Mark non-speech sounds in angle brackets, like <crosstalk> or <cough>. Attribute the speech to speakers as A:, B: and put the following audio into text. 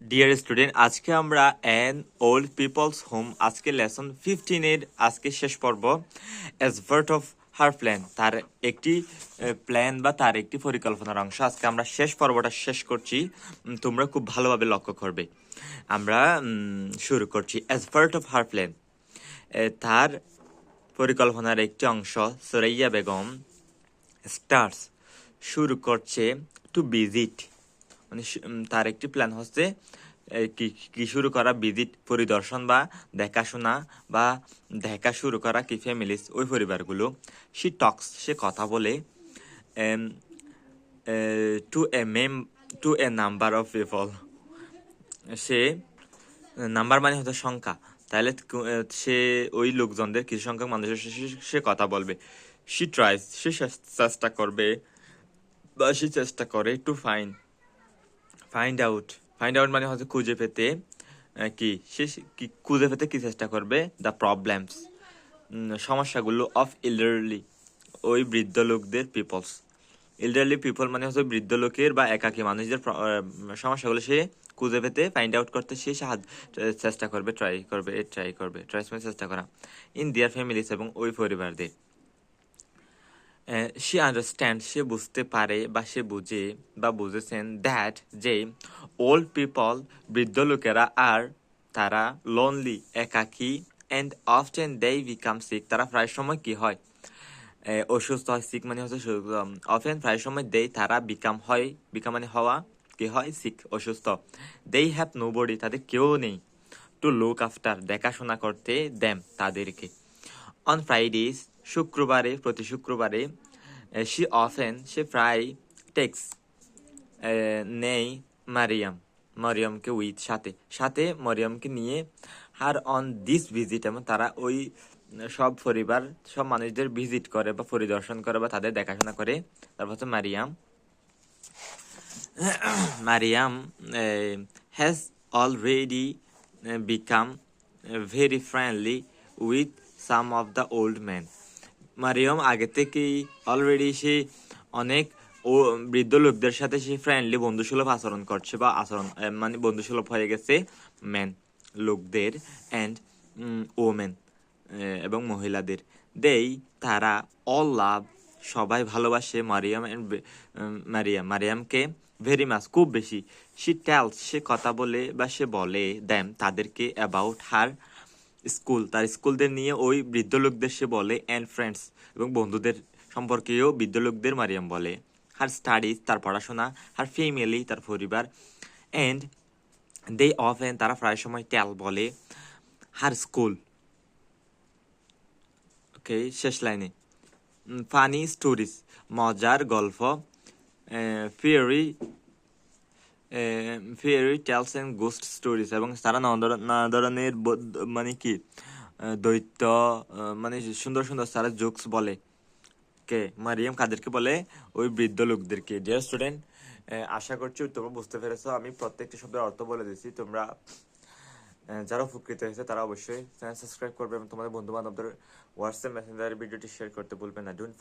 A: Deer student আজকে আমরা an old peoples home আজকে লেসন ফিফটিনের আজকে শেষ পর্ব as part of her plan তার একটি প্ল্যান বা তার একটি পরিকল্পনার অংশ। আজকে আমরা শেষ পর্বটা শেষ করছি তোমরা খুব ভালোভাবে লক্ষ্য করবে। আমরা শুরু করছি as part of her plan তার পরিকল্পনার একটি অংশ, সুরাইয়া বেগম স্টার্স শুরু করছে টু ভিজিট মানে তার একটি প্ল্যান হচ্ছে কি শুরু করা ভিজিট পরিদর্শন বা দেখাশোনা বা দেখা শুরু করা কি ফ্যামিলিস ওই পরিবারগুলো। সি টক্স সে কথা বলে to a ma'am to a number of people say number মানে হচ্ছে সংখ্যা। তাহলে সে, ওই লোকজনদের কিছু সংখ্যক মানুষের সে- কথা বলবে। সি ট্রাইস সে চেষ্টা করবে, বা সে চেষ্টা করে to find find out find out মানে হচ্ছে খুঁজে পেতে কি? সে সে- কি, খুঁজে পেতে কি চেষ্টা করবে? দ্য প্রবলেমস সমস্যাগুলো অফ ইল্ডারলি ওই বৃদ্ধ লোকদের পিপলস ইল্ডারলি পিপল মানে হচ্ছে বৃদ্ধ লোকের বা একাকী মানুষদের সমস্যাগুলো সে খুঁজে পেতে ফাইন্ড আউট করতে সে সাহায্য, চেষ্টা করবে ট্রাই করবে ট্রাই করবে ট্রাই মানে চেষ্টা করা। ইন দিয়ার ফ্যামিলিস এবং ওই পরিবারদের। সে আন্ডারস্ট্যান্ড সে বুঝতে পারে বা সে বুঝে বা বুঝেছেন দ্যাট যে ওল্ড পিপল বৃদ্ধ লোকেরা আর তারা লোনলি একাকী and often they become sick তারা প্রায় সময় কি হয়? অসুস্থ হয় সিক মানে হচ্ছে অফেন প্রায় সময় দেই তারা বিকাম হয় বিকাম মানে হওয়া, কি হয়? সিক অসুস্থ। দেই হ্যাভ নো বডি তাদের কেউ নেই টু লুক আফটার দেখাশোনা করতে দেম তাদেরকে। অন ফ্রাইডেজ শুক্রবারে, প্রতি শুক্রবারে সি অফেন সে প্রায় টেক্স নেই মারিয়াম, মরিয়মকে উইথ সাথে। সাথে মরিয়মকে নিয়ে আর অন দিস ভিজিট এবং তারা ওই সব পরিবার, সব মানুষদের ভিজিট করে বা পরিদর্শন করে বা তাদের দেখাশোনা করে। তারপর হচ্ছে Mariam. <clears throat> Mariam has already become very become with some of the old men. Mariam, আগে থেকেই অলরেডি সে অনেক ও বৃদ্ধ লোকদের সাথে সে ফ্রেন্ডলি বন্ধুসুলভ আচরণ করছে বা আচরণ মানে বন্ধুসুলভ হয়ে গেছে ম্যান লোকদের অ্যান্ড ওমেন এবং মহিলাদের। দেই তারা অল লাভ সবাই ভালোবাসে মারিয়াম অ্যান্ড মারিয়াম। মারিয়ামকে ভেরি মাচ খুব বেশি। সে টেলস সে কথা বলে বা সে বলে দেম তাদেরকে অ্যাবাউট হার স্কুল। তার স্কুলদের নিয়ে ওই বৃদ্ধ লোকদের সে বলে অ্যান্ড ফ্রেন্ডস এবং বন্ধুদের সম্পর্কেও বৃদ্ধ লোকদের মারিয়াম বলে। হার স্টাডিজ তার পড়াশোনা হার ফ্যামিলি তার পরিবার অ্যান্ড দে অফ অ্যান্ড তারা প্রায় সময় ট্যাল বলে হার স্কুল ওকে শেষ লাইনে। ফানি স্টোরিজ মজার গল্প fairy fairy tales and ghost stories এবং তারা নানা ধরনের মানে কি দৈত্য মানে সুন্দর সুন্দর তারা জোকস বলে। কে? মারিয়াম কাদেরকে বলে, ওই বৃদ্ধ লোকদেরকে। ডিয়ার স্টুডেন্ট আশা করছি তোমরা বুঝতে পেরেছ, আমি প্রত্যেকটা শব্দের অর্থ বলে দিচ্ছি তোমরা যারা উপকৃত হয়েছে তারা অবশ্যই চ্যানেল সাবস্ক্রাইব করবে এবং তোমাদের বন্ধু বান্ধবদের হোয়াটসঅ্যাপ মেসেঞ্জারে ভিডিওটি শেয়ার করতে ভুলবে না। ডোন্ট